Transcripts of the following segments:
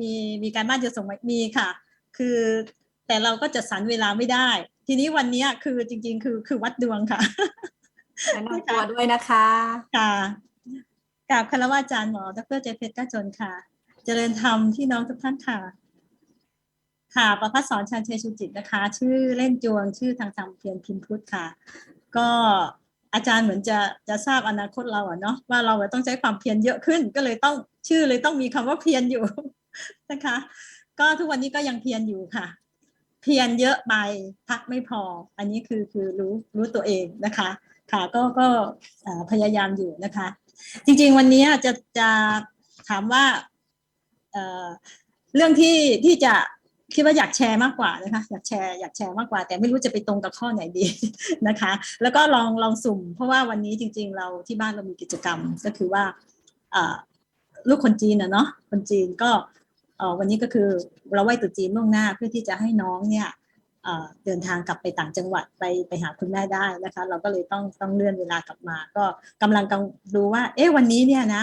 มีมีการบ้านจะส่งไหมมีค่ะ คือแต่เราก็จัดสรรเวลาไม่ได้ ทีนี้วันเนี้ยคือจริง ๆ คือคือวัดดวงค่ะแนะนำตัวด้วยนะคะ ค่ะกราบคารวะอาจารย์หมอ ดรเจเพชรก้าจนค่ะ เจริญธรรมที่น้องทุกท่านค่ะ ค่ะ ประพัฒสอนชาญเชยชูจิตนะคะ ชื่อเล่นจวง ชื่อทางธรรมเพียรพิมพ์พุทธค่ะ ก็อาจารย์เหมือนจะจะทราบอนาคตเราอะเนาะว่าเราอะต้องใช้ความเพียรเยอะขึ้น ก็เลยต้องชื่อเลยต้องมีคำว่าเพียรอยู่ นะคะ ก็ทุกวันนี้ก็ยังเพียรอยู่ค่ะ เพียรเยอะไปพักไม่พอ อันนี้คือคือรู้รู้ตัวเองนะคะ ค่ะก็ก็พยายามอยู่นะคะ จริงๆวันนี้จะจะถามว่าเเรื่องที่ที่จะคิดว่าอยากแชร์มากกว่านะคะ อยากแชร์อยากแชร์มากกว่า แต่ไม่รู้จะไปตรงกับข้อไหนดีนะคะ แล้วก็ลองลองสุ่ม เพราะว่าวันนี้จริง ๆ เราที่บ้านเรามีกิจกรรมก็คือว่าลูกคนจีนนะเนาะคนจีนก็ วันนี้ก็คือเราไหว้ตุจีนล่วงหน้าเพื่อที่จะให้น้องเนี่ยเดินทางกลับไปต่างจังหวัดไปไปหาคุณแม่ได้นะคะ เราก็เลยต้องต้องเลื่อนเวลากลับมา ก็กำลังกังดูว่า เอ๊ะวันนี้เนี่ยนะ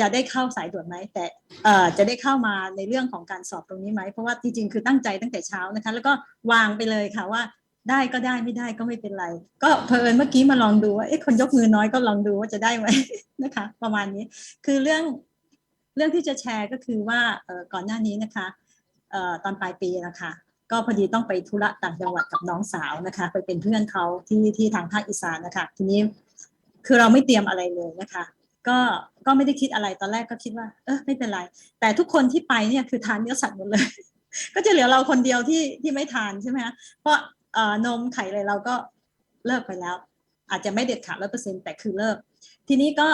จะได้เข้าสายด่วนไหมแต่เอ่อจะได้เข้ามาในเรื่องของการสอบตรงนี้ไหมเพราะว่าจริงๆคือตั้งใจตั้งแต่เช้านะคะ แล้วก็วางไปเลยค่ะว่าได้ก็ได้ไม่ได้ก็ไม่เป็นไร ก็เพลินเมื่อกี้มาลองดูว่าเอ๊ะคนยกมือน้อยก็ลองดูว่าจะได้ไหมนะคะ ประมาณนี้ คือเรื่อง เรื่องที่จะแชร์ก็คือว่าก่อนหน้านี้นะคะออตอนปลายปีนะคะ ก็พอดีต้องไปธุระต่างจังหวัดกับน้องสาวนะคะ ไปเป็นเพื่อนเขาที่ที่ทางภาคอีสานนะคะ ทีนี้คือเราไม่เตรียมอะไรเลยนะคะ ก็ก็ไม่ได้คิดอะไรตอนแรกก็คิดว่า เออไม่เป็นไร แต่ทุกคนที่ไปเนี่ยคือทานเนื้อสัตว์หมดเลย ก็จะเหลือเราคนเดียวที่ที่ไม่ทานใช่ไหมคะเพราะนมไข่อะไรเราก็เลิกไปแล้ว อาจจะไม่เด็ดขาดร้อยเปอร์เซ็นแต่คือเลิก ทีนี้ก็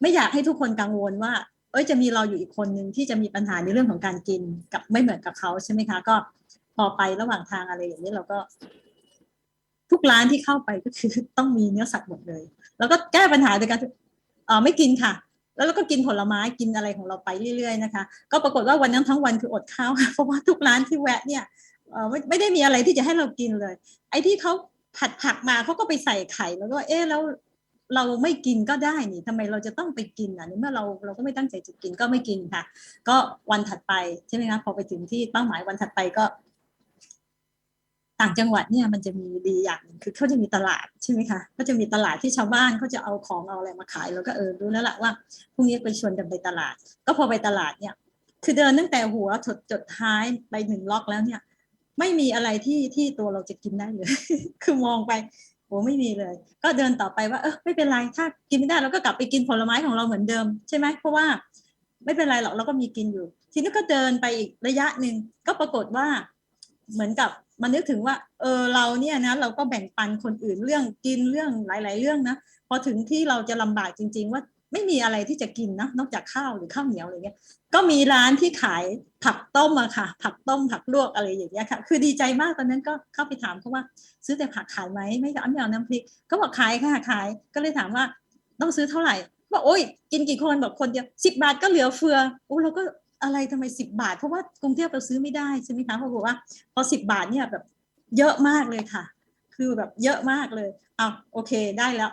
ไม่อยากให้ทุกคนกังวลว่า เอ้ยจะมีเราอยู่อีกคนหนึ่งที่จะมีปัญหาในเรื่องของการกินกับไม่เหมือนกับเขาใช่ไหมคะ ก็พอไประหว่างทางอะไรอย่างนี้เราก็ ทุกร้านที่เข้าไปก็คือต้องมีเนื้อสัตว์หมดเลย แล้วก็แก้ปัญหาโดยการเออไม่กินค่ะ แล้วเราก็กินผลไม้กินอะไรของเราไปเรื่อยๆนะคะ ก็ปรากฏว่าวันนั้นทั้งวันคืออดข้าวค่ะเพราะว่าทุกร้านที่แวะเนี่ยเออไม่ไม่ได้มีอะไรที่จะให้เรากินเลย ไอ้ที่เขาผัดผักมาเขาก็ไปใส่ไข่แล้วก็เอ๊ะแล้ว เราไม่กินก็ได้นี่ทำไมเราจะต้องไปกินอะในเมื่อเราเราก็ไม่ตั้งใจจะกินก็ไม่กินค่ะ ก็วันถัดไปใช่ไหมคะพอไปถึงที่เป้าหมายวันถัดไปก็ ต่างจังหวัดเนี่ยมันจะมีดีอย่างหนึ่งคือเขาจะมีตลาดใช่ไหมคะก็จะมีตลาดที่ชาวบ้านเขาจะเอาของเอาอะไรมาขายแล้วก็เออรู้แล้วละว่าพรุ่งนี้ไปชวนกันไปตลาด ก็พอไปตลาดเนี่ย คือเดินตั้งแต่หัวจดจดท้ายไปหนึ่งล็อกแล้วเนี่ย ไม่มีอะไรที่ที่ตัวเราจะกินได้เลยคือมองไป โอ้ไม่มีเลย ก็เดินต่อไปว่าเออไม่เป็นไรถ้ากินไม่ได้เราก็กลับไปกินผลไม้ของเราเหมือนเดิมใช่ไหมเพราะว่าไม่เป็นไรหรอกเราก็มีกินอยู่ ทีนี้ก็เดินไปอีกระยะหนึ่งก็ปรากฏว่าเหมือนกับมันนึกถึงว่าเออเราเนี่ยนะเราก็แบ่งปันคนอื่นเรื่องกินเรื่องหลาย ๆ เรื่องนะพอถึงที่เราจะลำบากจริง ๆ ว่า ไม่มีอะไรที่จะกินนะนอกจากข้าวหรือข้าวเหนียวอะไรเงี้ยก็มีร้านที่ขายผักต้มอะค่ะ ผักต้มผักลวกอะไรอย่างเงี้ยค่ะ คือดีใจมากตอนนั้นก็เข้าไปถามเขาว่า ซื้อแต่ผักขายไหมไม่เอาไม่เอาน้ำพริกก็บอกขายค่ะขาย ก็เลยถามว่าต้องซื้อเท่าไหร่บอกโอ้ยกินกี่คนบอกคนเดียวสิบาทก็เหลือเฟือโอ้เราก็อะไรทำไมสิบาท เพราะว่ากรุงเทพเราซื้อไม่ได้ใช่ไหมคะเขาบอกว่าพอสิบาทเนี่ยแบบเยอะมากเลยค่ะ คือแบบเยอะมากเลยเอาโอเคได้แล้ว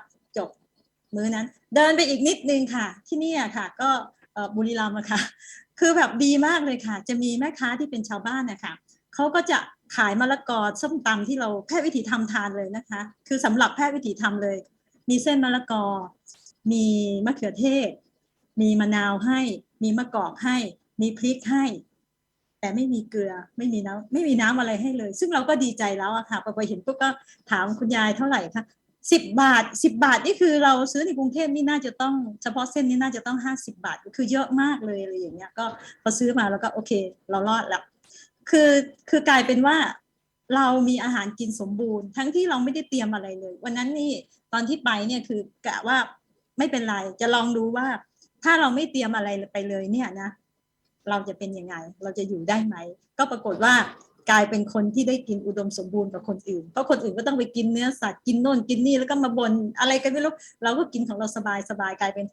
มื้อนั้น เดินไปอีกนิดนึงค่ะ ที่นี่ค่ะ ก็บุรีรัมย์ค่ะ คือแบบดีมากเลยค่ะ จะมีแม่ค้าที่เป็นชาวบ้านนะคะเขาก็จะขายมะละกอส้มตำที่เราแพทย์วิถีทำทานเลยนะคะ คือสำหรับแพทย์วิถีทำเลย มีเส้นมะละกอ มีมะเขือเทศ มีมะนาวให้ มีมะกอกให้ มีพริกให้ แต่ไม่มีเกลือไม่มีน้ำไม่มีน้ำอะไรให้เลย ซึ่งเราก็ดีใจแล้วอะค่ะพอไปเห็นปุ๊บก็ถามคุณยายเท่าไหร่คะ สิบบาทสิบบาทนี่คือเราซื้อในกรุงเทพนี่น่าจะต้องเฉพาะเส้นนี้น่าจะต้องห้าสิบาทคือเยอะมากเลยอะไรอย่างเงี้ยก็พอซื้อมาแล้วก็โอเค เรารอดแล้วคือคือกลายเป็นว่าเรามีอาหารกินสมบูรณ์ ทั้งที่เราไม่ได้เตรียมอะไรเลย วันนั้นนี่ตอนที่ไปเนี่ยคือกะว่าไม่เป็นไรจะลองดูว่า ถ้าเราไม่เตรียมอะไรไปเลยเนี่ยนะ เราจะเป็นยังไง เราจะอยู่ได้ไหม ก็ปรากฏว่า กลายเป็นคนที่ได้กินอุดมสมบูรณ์กว่าคนอื่น เพราะคนอื่นก็ต้องไปกินเนื้อสัตว์กินโน่นกินนี่แล้วก็มาบนอะไรกันไม่รู้เราก็กินของเราสบายสบายกลายเป็น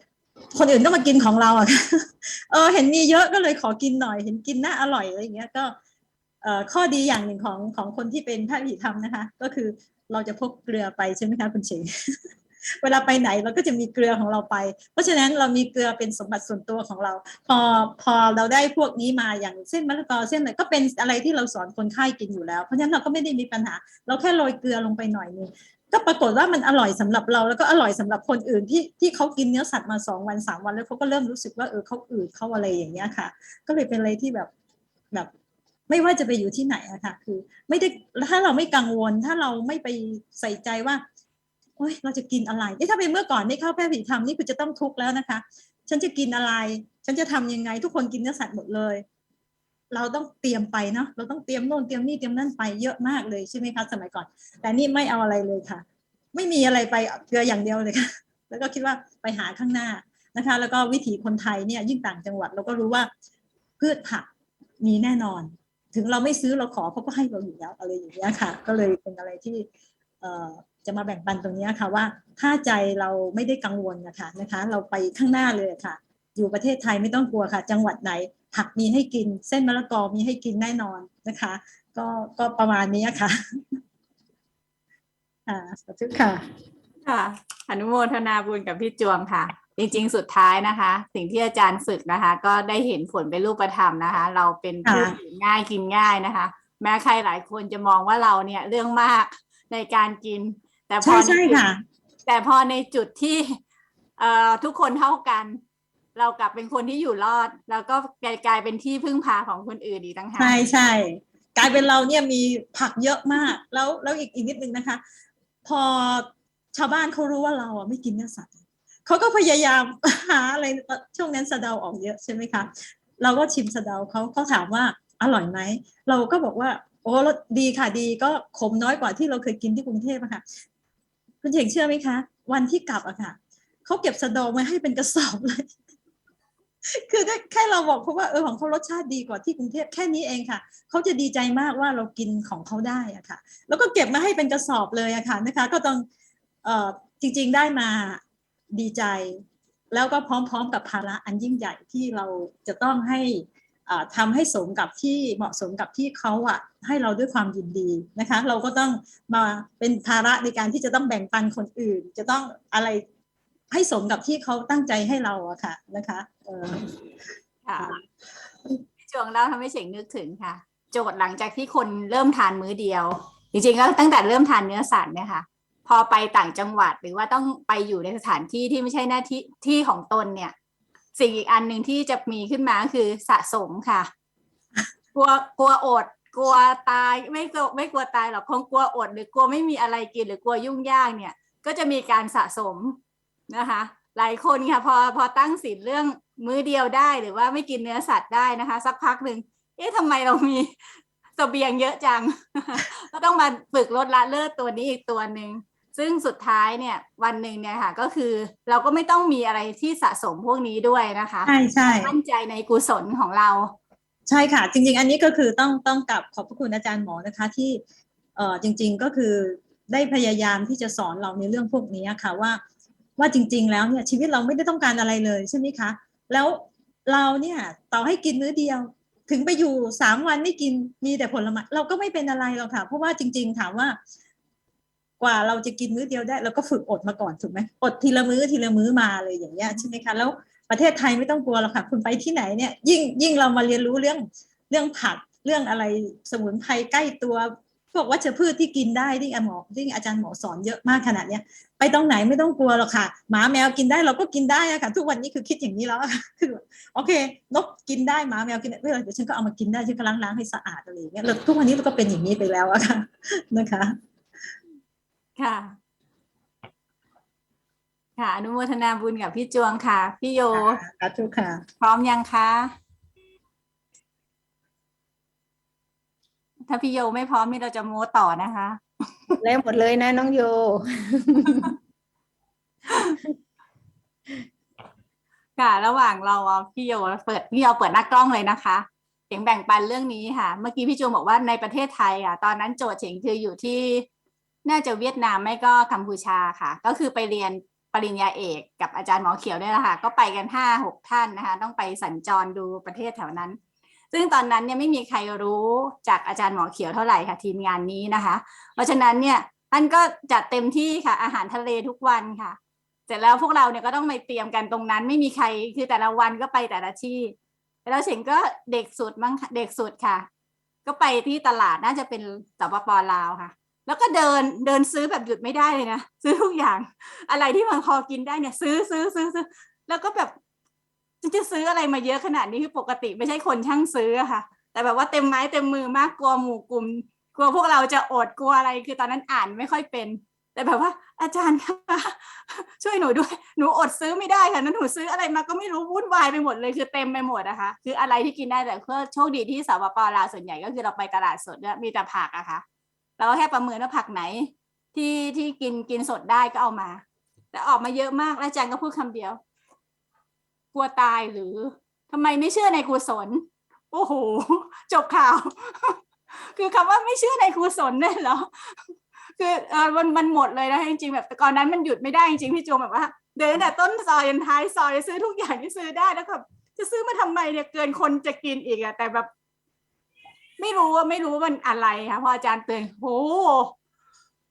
คนอื่นก็มากินของเราอะเออเห็นมีเยอะก็เลยขอกินหน่อย เห็นกินน่าอร่อยอะไรอย่างเงี้ยก็เอ่อข้อดีอย่างหนึ่งของของคนที่เป็นแพทย์ผิธรรมนะคะ ก็คือเราจะพกเกลือไปใช่ไหมคะคุณเฉง เวลาไปไหนเราก็จะมีเกลือของเราไป เพราะฉะนั้นเรามีเกลือเป็นสมบัติส่วนตัวของเรา พอพอเราได้พวกนี้มาอย่างเส้นมะละกอเส้นอะไรก็เป็นอะไรที่เราสอนคนไข้กินอยู่แล้ว เพราะฉะนั้นเราก็ไม่ได้มีปัญหา เราแค่โรยเกลือลงไปหน่อยนึงก็ปรากฏว่ามันอร่อยสำหรับเราแล้วก็อร่อยสำหรับคนอื่นที่ที่เขากินเนื้อสัตว์มาสองวันสามวันแล้วเขาก็เริ่มรู้สึกว่าเออเขาอืดเขาอะไรอย่างเงี้ยค่ะ ก็เลยเป็นอะไรที่แบบแบบไม่ว่าจะไปอยู่ที่ไหนอะค่ะ คือ ไม่ได้ถ้าเราไม่กังวลถ้าเราไม่ไปใส่ใจว่า โอ๊ยเราจะกินอะไรนี่ถ้าเป็นเมื่อก่อนนี่เข้าแพทย์ผิดธรรมนี่คือจะต้องทุกข์แล้วนะคะ ฉันจะกินอะไร ฉันจะทำยังไง ทุกคนกินเนื้อสัตว์หมดเลย เราต้องเตรียมไปเนาะเราต้องเตรียมโน่นเตรียมนี่เตรียมนั่นไปเยอะมากเลยใช่ไหมคะสมัยก่อน แต่นี่ไม่เอาอะไรเลยค่ะ ไม่มีอะไรไปเกลืออย่างเดียวเลยค่ะ แล้วก็คิดว่าไปหาข้างหน้านะคะ แล้วก็วิถีคนไทยเนี่ยยิ่งต่างจังหวัดเราก็รู้ว่าพืชผักมีแน่นอน ถึงเราไม่ซื้อเราขอเขาก็ให้เราอยู่แล้วอะไรอย่างเงี้ยค่ะ ก็เลยเป็นอะไรที่เอ จะมาแบ่งปันตรงเนี้ยค่ะว่าถ้าใจเราไม่ได้กังวลนะคะนะคะ เราไปข้างหน้าเลยค่ะ อยู่ประเทศไทยไม่ต้องกลัวค่ะ จังหวัดไหนผักมีให้กิน เส้นมะละกอมีให้กินแน่นอนนะคะ ก็ก็ประมาณนี้ค่ะอ่าสาธุค่ะค่ะอนุโมทนาบุญกับพี่จวงค่ะ จริงๆ สุดท้ายนะคะ สิ่งที่อาจารย์ฝึกนะคะ ก็ได้เห็นผลเป็นรูปธรรมนะคะ เราเป็นผู้ค่ะอยู่ง่ายกินง่ายนะคะ แม้ใครหลายคนจะมองว่าเราเนี่ยเรื่องมากในการกิน แต่พอใช่ในใช่จุดค่ะ แต่พอในจุดที่เอ่อทุกคนเท่ากัน เรากลับเป็นคนที่อยู่รอด แล้วก็กลายเป็นที่พึ่งพาของคนอื่นอีกต่างหากใช่ใช่กลายเป็นเราเนี่ยมีผักเยอะมาก แล้วแล้วอีกอีกนิดนึงนะคะ พอชาวบ้านเขารู้ว่าเราอะไม่กินเนื้อสัตว์เขาก็พยายามหาอะไรช่วงนั้นสะเดาออกเยอะใช่ไหมคะเราก็ชิมสะเดาเขาเขาถามว่าอร่อยไหมเราก็บอกว่าโอ้รสดีค่ะดีก็ขมน้อยกว่าที่เราเคยกินที่กรุงเทพอะค่ะ คุณเฉงเชื่อไหมคะ วันที่กลับอะค่ะเขาเก็บสะเดามาให้เป็นกระสอบเลย คือแค่เราบอกเขาว่าเออของเขารสชาติดีกว่าที่กรุงเทพแค่นี้เองค่ะเขาจะดีใจมากว่าเรากินของเขาได้อะค่ะ แล้วก็เก็บมาให้เป็นกระสอบเลยอะค่ะนะคะ ก็ต้องเออจริง ๆได้มาดีใจ แล้วก็พร้อม ๆ กับภาระอันยิ่งใหญ่ที่เราจะต้องให้ อ่าทำให้สมกับที่เหมาะสมกับที่เขาอะให้เราด้วยความยินดีนะคะ เราก็ต้องมาเป็นภาระในการที่จะต้องแบ่งปันคนอื่น จะต้องอะไรให้สมกับที่เขาตั้งใจให้เราอะค่ะนะคะเออค่ะพี่จวงเล่าทำให้เฉงนึกถึงค่ะ โจทย์หลังจากที่คนเริ่มทานมื้อเดียว จริงๆก็ตั้งแต่เริ่มทานเนื้อสัตว์เนี่ยค่ะ พอไปต่างจังหวัดหรือว่าต้องไปอยู่ในสถานที่ที่ไม่ใช่หน้าที่ที่ของตนเนี่ย สิ่งอีกอันหนึ่งที่จะมีขึ้นมาคือสะสมค่ะ กลัวกลัวอด กลัวตายไม่กลัวไม่กลัวตายหรอกคงกลัวอด หรือกลัวไม่มีอะไรกินหรือกลัวยุ่งยากเนี่ย ก็จะมีการสะสมนะคะ หลายคนค่ะพอพอตั้งสินเรื่องมื้อเดียวได้หรือว่าไม่กินเนื้อสัตว์ได้นะคะ สักพักหนึ่งเอ๊ะทำไมเรามีเสบียงเยอะจัง ก็ต้องมาฝึกลดละเลิกตัวนี้อีกตัวหนึ่ง ซึ่งสุดท้ายเนี่ยวันหนึ่งเนี่ยค่ะก็คือเราก็ไม่ต้องมีอะไรที่สะสมพวกนี้ด้วยนะคะใช่ใช่มั่นใจในกุศลของเรา ใช่ค่ะ จริง ๆ อันนี้ก็คือต้องต้องกลับขอบพระคุณอาจารย์หมอนะคะที่เอ่อจริง ๆก็คือได้พยายามที่จะสอนเราในเรื่องพวกนี้ค่ะว่า ว่าจริง ๆ แล้วเนี่ยชีวิตเราไม่ได้ต้องการอะไรเลยใช่ไหมคะแล้วเราเนี่ยต่อให้กินมื้อเดียว ถึงไปอยู่สามวันไม่กินมีแต่ผลไม้เราก็ไม่เป็นอะไรหรอกค่ะเพราะว่าจริง ๆ ถามว่า กว่าเราจะกินมื้อเดียวได้เราก็ฝึกอดมาก่อนถูกไหมอดทีละมื้อทีละมื้อมาเลยอย่างเงี้ยใช่ไหมคะแล้วประเทศไทยไม่ต้องกลัวหรอกค่ะคุณไปที่ไหนเนี่ยยิ่งยิ่งเรามาเรียนรู้เรื่องเรื่องผักเรื่องอะไรสมุนไพรใกล้ตัวพวกวัชพืชที่กินได้ที่อาหมอที่อาจารย์หมอสอนเยอะมากขนาดเนี้ยไปตรงไหนไม่ต้องกลัวหรอกค่ะ หมาแมวกินได้เราก็กินได้อะค่ะ ทุกวันนี้คือคิดอย่างนี้แล้วคือโอเคนกกินได้หมาแมวกินได้เดี๋ยวฉันก็เอามากินได้ฉันก็ล้างล้างๆให้สะอาดอะไรอย่างเงี้ยแล้วทุกวันนี้เราก็เป็นอย่างนี้ไปแล้วอะค่ะนะคะ ค่ะ ค่ะอนุโมทนาบุญกับพี่จวงค่ะ พี่โยสาธุค่ะ พร้อมยังคะถ้าพี่โยไม่พร้อมนี่เราจะโม้ต่อนะคะ แล้วหมดเลยนะน้องโย ค่ะ ระหว่างเราเอาพี่โยเปิดพี่โยเปิดหน้ากล้องเลยนะคะเฉียงแบ่งปันเรื่องนี้ค่ะ เมื่อกี้พี่จูบอกว่าในประเทศไทยอะ ตอนนั้นโจทย์เฉียงคืออยู่ที่ น่าจะเวียดนามไม่ก็กัมพูชาค่ะ ก็คือไปเรียนปริญญาเอกกับอาจารย์หมอเขียวเนี่ยแหละค่ะ ก็ไปกันห้าหกท่านนะคะ ต้องไปสัญจรดูประเทศแถวนั้น ซึ่งตอนนั้นเนี่ยไม่มีใครรู้จากอาจารย์หมอเขียวเท่าไหร่ค่ะ ทีมงานนี้นะคะ เพราะฉะนั้นเนี่ยท่านก็จัดเต็มที่ค่ะ อาหารทะเลทุกวันค่ะ เสร็จแล้วพวกเราเนี่ยก็ต้องไปเตรียมกันตรงนั้น ไม่มีใครคือแต่ละวันก็ไปแต่ละที่แล้วเฉงก็เด็กสุดมั้งเด็กสุดค่ะ ก็ไปที่ตลาดน่าจะเป็นสปปลาวค่ะ แล้วก็เดินเดินซื้อแบบหยุดไม่ได้เลยนะซื้อทุกอย่างอะไรที่มันพอกินได้เนี่ย ซื้อซื้อซื้อซื้อแล้วก็แบบจะจะซื้ออะไรมาเยอะขนาดนี้คือปกติไม่ใช่คนช่างซื้อค่ะ แต่แบบว่าเต็มไม้เต็มมือมากกลัวหมู่กลุ่ม กลัวพวกเราจะอดกลัวอะไรคือตอนนั้นอ่านไม่ค่อยเป็น แต่แบบว่า อาจารย์คะช่วยหนูด้วยหนูอดซื้อไม่ได้ค่ะนั้นหนูซื้ออะไรมาก็ไม่รู้วุ่นวายไปหมดเลยคือเต็มไปหมดนะคะคืออะไรที่กินได้แต่เพื่อโชคดีที่สปปลาวส่วนใหญ่ก็คือเราไปตลาดสดเนี่ยมีแต่ผักอะค่ะ เราแค่ประเมินว่าผักไหน ที่ที่กินกินสดได้ก็เอามา แต่ออกมาเยอะมากแล้วอาจารย์ก็พูดคำเดียว กลัวตายหรือทำไมไม่เชื่อในกุศลโอ้โห จบข่าว คือคำว่าไม่เชื่อในกุศลเนี่ยเหรอคือเออมันมันหมดเลยนะจริงๆแบบแต่ก่อนนั้นมันหยุดไม่ได้จริงๆพี่โจแบบว่า เดินแต่ต้นซอยจนท้ายซอยซื้อทุกอย่างที่ซื้อได้แล้วก็จะซื้อมาทำไมเนี่ยเกินคนจะกินอีกอะแต่แบบ ไม่รู้ว่าไม่รู้ว่ามันอะไรค่ะพออาจารย์เตือนโห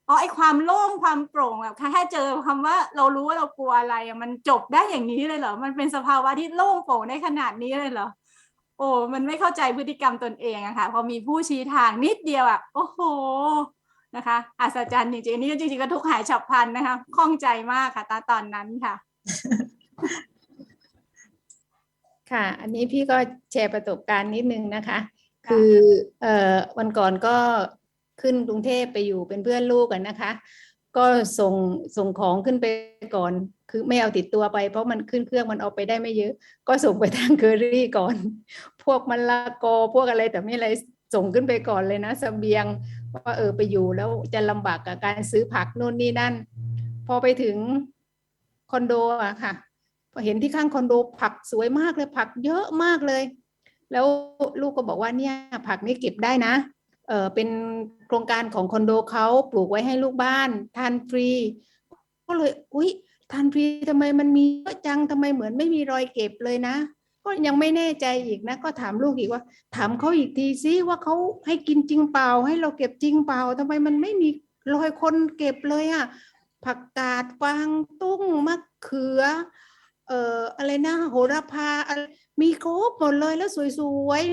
อ๋อไอความโล่งความโปร่งแบบแค่เจอคำว่าเรารู้ว่าเรากลัวอะไรมันจบได้อย่างนี้เลยเหรอมันเป็นสภาวะที่โล่งโปร่งได้ขนาดนี้เลยเหรอโอ้มันไม่เข้าใจพฤติกรรมตนเองอะค่ะพอมีผู้ชี้ทางนิดเดียวอะโอ้โหนะคะอัศจรรย์จริงๆอันนี่จริงๆก็ทุกหายฉับพลันนะคะคล่องใจมากค่ะตอนตอนนั้นค่ะ ค่ะ อันนี้พี่ก็แชร์ประสบการณ์นิดนึงนะคะ คือเอ่อวันก่อนก็ขึ้นกรุงเทพไปอยู่เป็นเพื่อนลูกกันนะคะ ก็ส่งส่งของขึ้นไปก่อน คือไม่เอาติดตัวไป เพราะมันขึ้นเครื่องมันเอาไปได้ไม่เยอะ ก็ส่งไปทางเคอรี่ก่อน พวกมะละกอพวกอะไรแต่ไม่อะไรส่งขึ้นไปก่อนเลยนะเสบียงว่าเออไปอยู่แล้วจะลำบากกับการซื้อผักนู่นนี่นั่น พอไปถึงคอนโดอะค่ะพอเห็นที่ข้างคอนโดผักสวยมากเลยผักเยอะมากเลย แล้วลูกก็บอกว่าเนี่ยผักนี่เก็บได้นะเออเป็นโครงการของคอนโดเขาปลูกไว้ให้ลูกบ้านทานฟรี ก็เลยอุ๊ยทานฟรีทำไมมันมีเยอะจังทำไมเหมือนไม่มีรอยเก็บเลยนะ ก็ยังไม่แน่ใจอีกนะ ก็ถามลูกอีกว่า ถามเขาอีกทีซิว่าเขาให้กินจริงเปล่า ให้เราเก็บจริงเปล่าทำไมมันไม่มีรอยคนเก็บเลยอะผักกาดกวางตุ้งมะเขือ เอ่ออะไรนะโหระพาอะไรมีครบหมดเลยแล้วสวย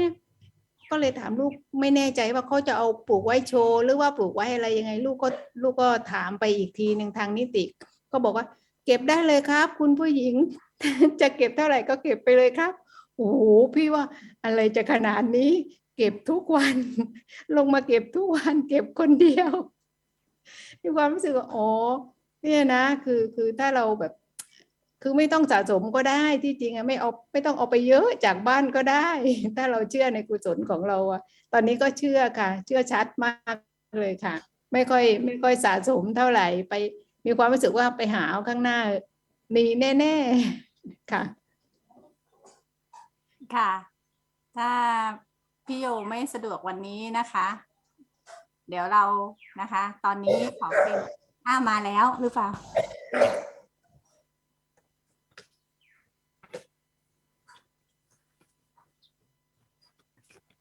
ๆก็เลยถามลูกไม่แน่ใจว่าเขาจะเอาปลูกไว้โชว์หรือว่าปลูกไว้อะไรยังไง ลูกก็ลูกก็ถามไปอีกทีหนึ่งทางนิติ ก็บอกว่า เก็บได้เลยครับ คุณผู้หญิง จะเก็บเท่าไหร่ก็เก็บไปเลยครับโอ้โหพี่ว่าอะไรจะขนาดนี้ เก็บทุกวัน ลงมาเก็บทุกวัน เก็บคนเดียวมีความรู้สึกว่าอ๋อเนี่ยนะ คือคือถ้าเราแบบ คือไม่ต้องสะสมก็ได้ที่จริงอะไม่เอาไม่ต้องเอาไปเยอะจากบ้านก็ได้ ถ้าเราเชื่อในกุศลของเราอะตอนนี้ก็เชื่อค่ะ เชื่อชัดมากเลยค่ะ ไม่ค่อยไม่ค่อยสะสมเท่าไหร่ไป มีความรู้สึกว่าไปหาเอาข้างหน้ามีแน่ๆค่ะ ค่ะ ถ้าพี่โยไม่สะดวกวันนี้นะคะ เดี๋ยวเรานะคะ ตอนนี้ขอเป็นอ้ามาแล้วหรือเปล่า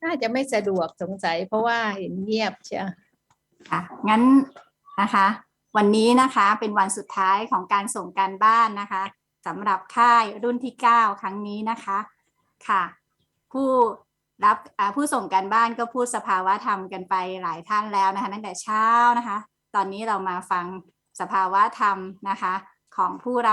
น่าจะไม่สะดวกสงสัย เพราะว่าเห็นเงียบเชียวค่ะงั้นนะคะ วันนี้นะคะเป็นวันสุดท้ายของการส่งการบ้านนะคะสำหรับค่ายรุ่นที่ 9 ครั้งนี้นะคะค่ะ ผู้รับผู้ส่งการบ้านก็พูดสภาวะธรรมกันไปหลายท่านแล้วนะคะตั้งแต่เช้านะคะ ตอนนี้เรามาฟังสภาวะธรรมนะคะของผู้รับ